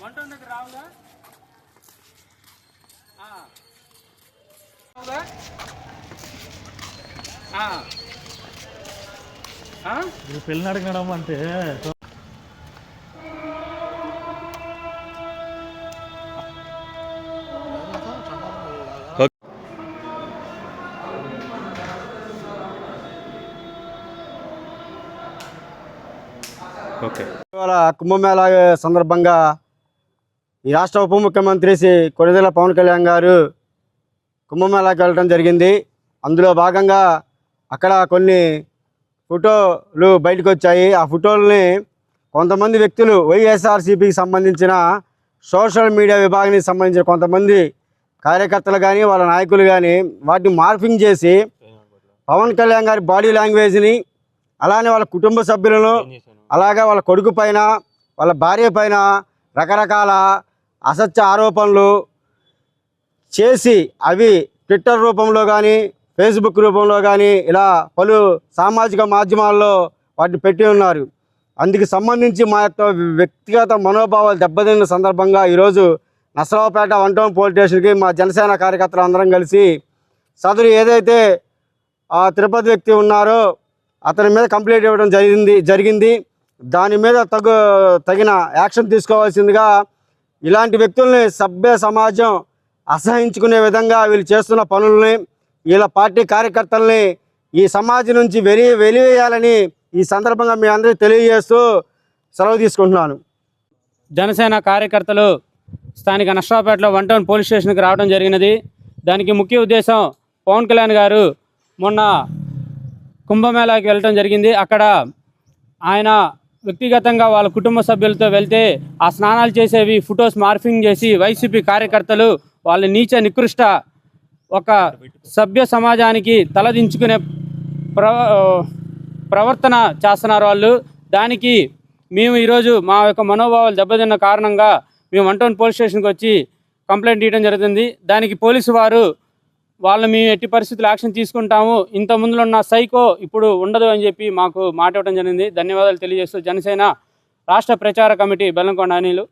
వంట దగ్గర రావుగా ఆ. రావుగా? పెళ్ళిని అడగడం అంటే. ఓకే. ఇవాళ కుంభమేళా సందర్భంగా ఈ రాష్ట్ర ఉప ముఖ్యమంత్రి శ్రీ కొనిదెల పవన్ కళ్యాణ్ గారు కుంభమేళాకి వెళ్ళడం జరిగింది. అందులో భాగంగా అక్కడ కొన్ని ఫోటోలు బయటకు వచ్చాయి ఆ ఫోటోలని కొంతమంది వ్యక్తులు వైఎస్ఆర్సీపీకి సంబంధించిన సోషల్ మీడియా విభాగానికి సంబంధించిన కొంతమంది కార్యకర్తలు కానీ వాళ్ళ నాయకులు కానీ వాటిని మార్ఫింగ్ చేసి పవన్ కళ్యాణ్ గారి బాడీ లాంగ్వేజ్ని అలానే వాళ్ళ కుటుంబ సభ్యులను అలాగే వాళ్ళ కొడుకు పైన వాళ్ళ భార్య పైన రకరకాల అసత్య ఆరోపణలు చేసి అవి ట్విట్టర్ రూపంలో కానీ ఫేస్బుక్ రూపంలో కానీ ఇలా పలు సామాజిక మాధ్యమాల్లో వాటిని పెట్టి ఉన్నారు. అందుకు సంబంధించి మా యొక్క వ్యక్తిగత మనోభావాలు దెబ్బతిన్న సందర్భంగా ఈరోజు నసరావుపేట వన్ టౌన్ పోలీస్ స్టేషన్కి మా జనసేన కార్యకర్తలు అందరం కలిసి సదరు ఏదైతే ఆ తిరుపతి వ్యక్తి ఉన్నారో అతని మీద కంప్లైంట్ ఇవ్వడం జరిగింది జరిగింది. దాని మీద తగు తగిన యాక్షన్ తీసుకోవాల్సిందిగా ఇలాంటి వ్యక్తుల్ని సభ్య సమాజం అసహించుకునే విధంగా వీళ్ళు చేస్తున్న పనుల్ని వీళ్ళ పార్టీ కార్యకర్తల్ని ఈ సమాజం నుంచి వెలి వెలివేయాలని ఈ సందర్భంగా మీ అందరికీ తెలియజేస్తూ సెలవు తీసుకుంటున్నాను. జనసేన కార్యకర్తలు స్థానిక నష్టాపేటలో వన్ టౌన్ పోలీస్ స్టేషన్కి రావడం జరిగినది. దానికి ముఖ్య ఉద్దేశం పవన్ కళ్యాణ్ గారు మొన్న కుంభమేళాకి వెళ్ళటం జరిగింది. అక్కడ ఆయన వ్యక్తిగతంగా వాళ్ళ కుటుంబ సభ్యులతో వెళ్తే ఆ స్నానాలు చేసేవి ఫొటోస్ మార్ఫింగ్ చేసి వైసీపీ కార్యకర్తలు వాళ్ళ నీచ నికృష్ట ఒక సభ్య సమాజానికి తలదించుకునే ప్ర ప్రవర్తన చేస్తున్నారు వాళ్ళు. దానికి మేము ఈరోజు మా యొక్క మనోభావాలు దెబ్బతిన్న కారణంగా మేము వన్ టౌన్ పోలీస్ స్టేషన్కి వచ్చి కంప్లైంట్ ఇవ్వడం జరుగుతుంది. దానికి పోలీసు వారు వాళ్ళు మేము ఎట్టి పరిస్థితులు యాక్షన్ తీసుకుంటాము. ఇంత ముందులో ఉన్న సైకో ఇప్పుడు ఉండదు అని చెప్పి మాకు మాట ఇవ్వడం జరిగింది. ధన్యవాదాలు తెలియజేస్తూ జనసేన రాష్ట్ర ప్రచార కమిటీ బెల్లంకొండ అనిలు.